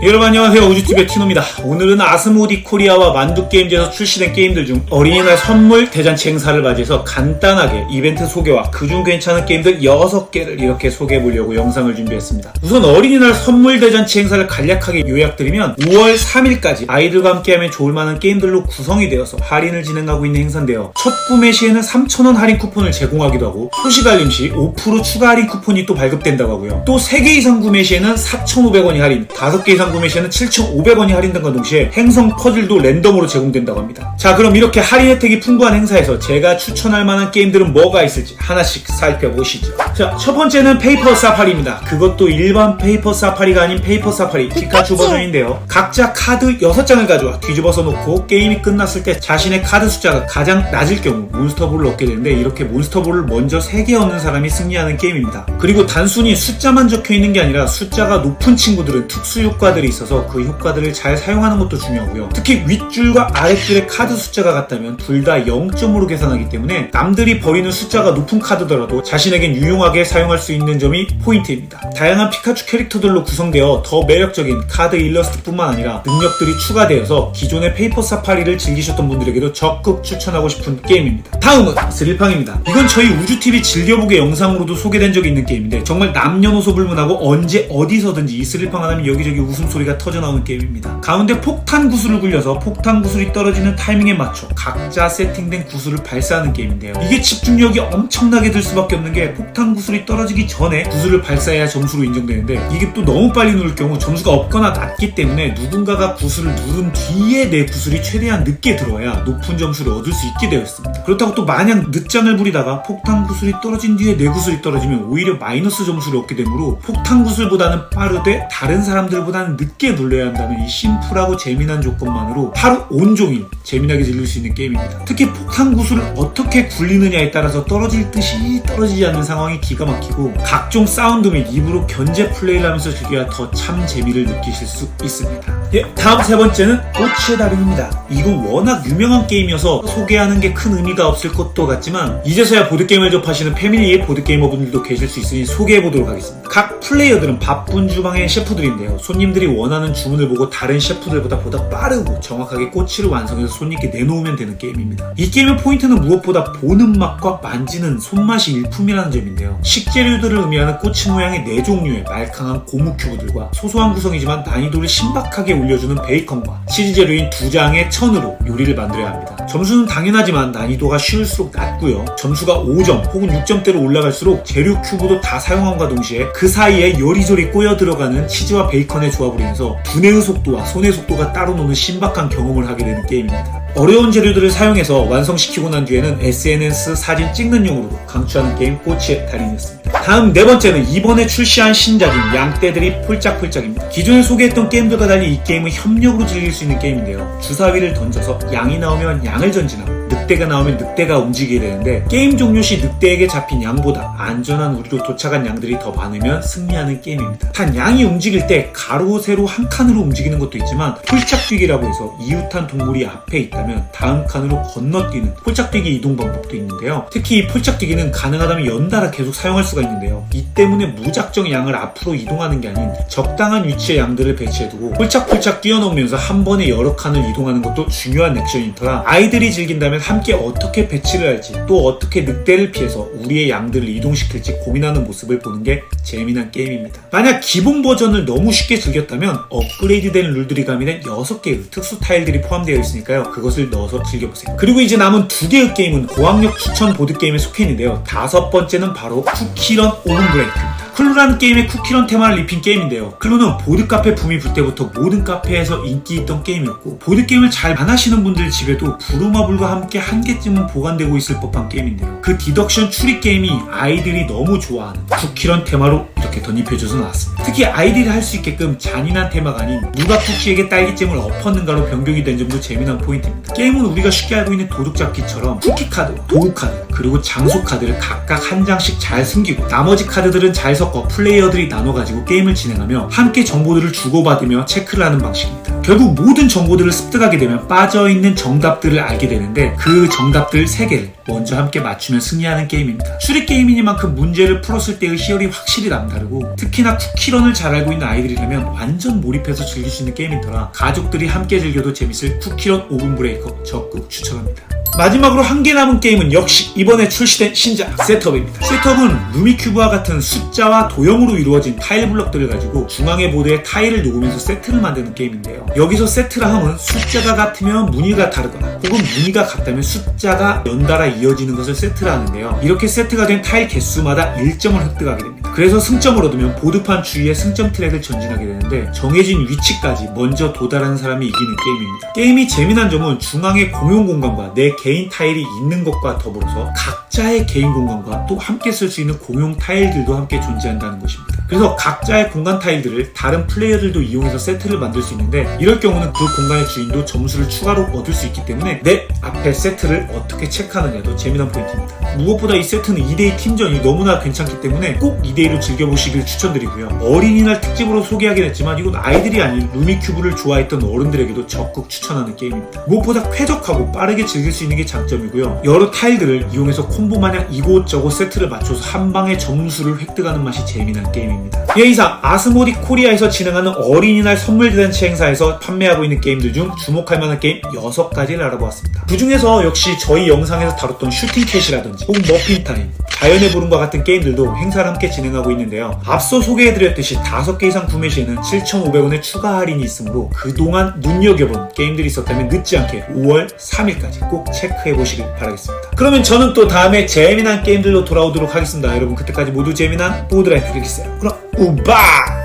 여러분 안녕하세요. 우주TV의 티노입니다. 오늘은 아스모디 코리아와 만두게임즈에서 출시된 게임들 중 어린이날 선물 대잔치 행사를 맞이해서 간단하게 이벤트 소개와 그중 괜찮은 게임들 6개를 이렇게 소개해보려고 영상을 준비했습니다. 우선 어린이날 선물 대잔치 행사를 간략하게 요약드리면 5월 3일까지 아이들과 함께하면 좋을 만한 게임들로 구성이 되어서 할인을 진행하고 있는 행사인데요. 첫 구매 시에는 3,000원 할인 쿠폰을 제공하기도 하고 소식 알림 시 5% 추가 할인 쿠폰이 또 발급된다고 하고요. 또 3개 이상 구매 시에는 4,500원이 할인 5개 이상 구매 시에는 7,500원이 할인된과 동시에 행성 퍼즐도 랜덤으로 제공된다고 합니다. 자, 그럼 이렇게 할인 혜택이 풍부한 행사에서 제가 추천할 만한 게임들은 뭐가 있을지 하나씩 살펴보시죠. 자, 첫 번째는 페이퍼 사파리입니다. 그것도 일반 페이퍼 사파리가 아닌 페이퍼 사파리 피카츄 버전인데요. 각자 카드 6장을 가져와 뒤집어서 놓고 게임이 끝났을 때 자신의 카드 숫자가 가장 낮을 경우 몬스터볼을 얻게 되는데 이렇게 몬스터볼을 먼저 3개 얻는 사람이 승리하는 게임입니다. 그리고 단순히 숫자만 적혀 있는 게 아니라 숫자가 높은 친구들은 특수 효과들 이 있어서 그 효과들을 잘 사용하는 것도 중요하고요. 특히 윗줄과 아랫줄의 카드 숫자가 같다면 둘 다 0점으로 계산하기 때문에 남들이 버리는 숫자가 높은 카드더라도 자신에겐 유용하게 사용할 수 있는 점이 포인트입니다. 다양한 피카츄 캐릭터들로 구성되어 더 매력적인 카드 일러스트뿐만 아니라 능력들이 추가되어서 기존의 페이퍼 사파리를 즐기셨던 분들에게도 적극 추천하고 싶은 게임입니다. 다음은 스릴팡입니다. 이건 저희 우주TV 즐겨보기 영상으로도 소개된 적이 있는 게임인데 정말 남녀노소 불문하고 언제 어디서든지 이 스릴팡 하면 여기저기 웃음 소리가 터져나오는 게임입니다. 가운데 폭탄 구슬을 굴려서 폭탄 구슬이 떨어지는 타이밍에 맞춰 각자 세팅된 구슬을 발사하는 게임인데요. 이게 집중력이 엄청나게 들 수밖에 없는 게 폭탄 구슬이 떨어지기 전에 구슬을 발사해야 점수로 인정되는데 이게 또 너무 빨리 누를 경우 점수가 없거나 낮기 때문에 누군가가 구슬을 누른 뒤에 내 구슬이 최대한 늦게 들어야 높은 점수를 얻을 수 있게 되어 있습니다. 그렇다고 또 마냥 늦장을 부리다가 폭탄 구슬이 떨어진 뒤에 내 구슬이 떨어지면 오히려 마이너스 점수를 얻게 되므로 폭탄 구슬보다는 빠르되 다른 사람들보다는 늦게 눌러야 한다는 이 심플하고 재미난 조건만으로 하루 온종일 재미나게 즐길 수 있는 게임입니다. 특히 폭탄 구슬을 어떻게 굴리느냐에 따라서 떨어질 듯이 떨어지지 않는 상황이 기가 막히고 각종 사운드 및 입으로 견제 플레이를 하면서 즐겨야 더 참 재미를 느끼실 수 있습니다. 예, 다음 세 번째는 꽃의 달인입니다. 이건 워낙 유명한 게임이어서 소개하는 게 큰 의미가 없을 것도 같지만 이제서야 보드게임을 접하시는 패밀리의 보드게이머분들도 계실 수 있으니 소개해보도록 하겠습니다. 각 플레이어들은 바쁜 주방의 셰프들인데요. 손님들이 원하는 주문을 보고 다른 셰프들보다 보다 빠르고 정확하게 꼬치를 완성해서 손님께 내놓으면 되는 게임입니다. 이 게임의 포인트는 무엇보다 보는 맛과 만지는 손맛이 일품이라는 점인데요. 식재료들을 의미하는 꼬치 모양의 네 종류의 말캉한 고무 큐브들과 소소한 구성이지만 난이도를 신박하게 올려주는 베이컨과 치즈 재료인 두 장의 천으로 요리를 만들어야 합니다. 점수는 당연하지만 난이도가 쉬울수록 낮고요. 점수가 5점 혹은 6점대로 올라갈수록 재료 큐브도 다 사용함과 동시에 그 사이에 요리조리 꼬여 들어가는 치즈와 베이컨의 조합으로 인해서 분해의 속도와 손의 속도가 따로 노는 신박한 경험을 하게 되는 게임입니다. 어려운 재료들을 사용해서 완성시키고 난 뒤에는 SNS 사진 찍는 용으로도 강추하는 게임 꽃의 달인이었습니다. 다음 네 번째는 이번에 출시한 신작인 양떼들이 폴짝폴짝입니다. 기존에 소개했던 게임들과 달리 이 게임은 협력으로 즐길 수 있는 게임인데요. 주사위를 던져서 양이 나오면 양을 전진하고 늑대가 나오면 늑대가 움직이게 되는데 게임 종료 시 늑대에게 잡힌 양보다 안전한 우리로 도착한 양들이 더 많으면 승리하는 게임입니다. 단 양이 움직일 때 가로 세로 한 칸으로 움직이는 것도 있지만 폴짝뛰기라고 해서 이웃한 동물이 앞에 있다면 다음 칸으로 건너뛰는 폴짝뛰기 이동 방법도 있는데요. 특히 이 폴짝뛰기는 가능하다면 연달아 계속 사용할 수가 있는데요. 이 때문에 무작정 양을 앞으로 이동하는 게 아닌 적당한 위치에 양들을 배치해두고 폴짝폴짝 뛰어넘으면서 한 번에 여러 칸을 이동하는 것도 중요한 액션이니까 아이들이 즐긴다면 함께 어떻게 배치를 할지 또 어떻게 늑대를 피해서 우리의 양들을 이동시킬지 고민하는 모습을 보는 게 재미난 게임입니다. 만약 기본 버전을 너무 쉽게 즐겼다면 업그레이드된 룰들이 가미된 6개의 특수 타일들이 포함되어 있으니까요. 그것을 넣어서 즐겨보세요. 그리고 이제 남은 두 개의 게임은 고학력 추천 보드게임에 속해 있는데요. 다섯 번째는 바로 쿠키런 오븐 브레이크입니다. 클루라는 게임의 쿠키런 테마를 입힌 게임인데요. 클루는 보드카페 붐이 불 때부터 모든 카페에서 인기 있던 게임이었고 보드게임을 잘 안 하시는 분들 집에도 부루마블과 함께 한 개쯤은 보관되고 있을 법한 게임인데요. 그 디덕션 추리 게임이 아이들이 너무 좋아하는 쿠키런 테마로 이렇게 덧입혀져서 나왔습니다. 특히 아이들이 할 수 있게끔 잔인한 테마가 아닌 누가 쿠키에게 딸기잼을 엎었는가로 변경이 된 점도 재미난 포인트입니다. 게임은 우리가 쉽게 알고 있는 도둑잡기처럼 쿠키 카드, 도구 카드, 그리고 장소 카드를 각각 한 장씩 잘 숨기고 나머지 카드들은 잘 섞어 플레이어들이 나눠가지고 게임을 진행하며 함께 정보들을 주고받으며 체크를 하는 방식입니다. 결국 모든 정보들을 습득하게 되면 빠져있는 정답들을 알게 되는데 그 정답들 3개를 먼저 함께 맞추면 승리하는 게임입니다. 추리 게임이니만큼 문제를 풀었을 때의 희열이 확실히 남다르고 특히나 쿠키런을 잘 알고 있는 아이들이라면 완전 몰입해서 즐길 수 있는 게임이더라 가족들이 함께 즐겨도 재밌을 쿠키런 오븐 브레이커 적극 추천합니다. 마지막으로 한 개 남은 게임은 역시 이번에 출시된 신작 셋업입니다. 셋업은 루미큐브와 같은 숫자와 도형으로 이루어진 타일 블럭들을 가지고 중앙의 보드에 타일을 놓으면서 세트를 만드는 게임인데요. 여기서 세트라 함은 숫자가 같으면 무늬가 다르거나 혹은 무늬가 같다면 숫자가 연달아 이어지는 것을 세트라 하는데요. 이렇게 세트가 된 타일 개수마다 1점을 획득하게 됩니다. 그래서 승점을 얻으면 보드판 주위에 승점 트랙을 전진하게 되는데 정해진 위치까지 먼저 도달하는 사람이 이기는 게임입니다. 게임이 재미난 점은 중앙에 공용 공간과 내 개인 타일이 있는 것과 더불어서 각자의 개인 공간과 또 함께 쓸 수 있는 공용 타일들도 함께 존재한다는 것입니다. 그래서 각자의 공간 타일들을 다른 플레이어들도 이용해서 세트를 만들 수 있는데 이럴 경우는 그 공간의 주인도 점수를 추가로 얻을 수 있기 때문에 내 앞에 세트를 어떻게 체크하느냐도 재미난 포인트입니다. 무엇보다 이 세트는 2대2 팀전이 너무나 괜찮기 때문에 꼭 2대2로 즐겨보시길 추천드리고요. 어린이날 특집으로 소개하긴 했지만 이건 아이들이 아닌 루미큐브를 좋아했던 어른들에게도 적극 추천하는 게임입니다. 무엇보다 쾌적하고 빠르게 즐길 수 있는 게 장점이고요. 여러 타일들을 이용해서 콤보 마냥 이곳저곳 세트를 맞춰서 한 방에 점수를 획득하는 맛이 재미난 게임입니다. 예, 이상 아스모디 코리아에서 진행하는 어린이날 선물 대잔치 행사에서 판매하고 있는 게임들 중 주목할 만한 게임 6가지를 알아보았습니다. 그 중에서 역시 저희 영상에서 다뤘던 슈팅캣이라든지 혹은 머핀타임, 자연의 부름과 같은 게임들도 행사를 함께 진행하고 있는데요. 앞서 소개해드렸듯이 5개 이상 구매 시에는 7,500원의 추가 할인이 있으므로 그동안 눈여겨본 게임들이 있었다면 늦지 않게 5월 3일까지 꼭 체크해보시길 바라겠습니다. 그러면 저는 또 다음에 재미난 게임들로 돌아오도록 하겠습니다. 여러분 그때까지 모두 재미난 보드라이프 되겠어요. 그럼 우바!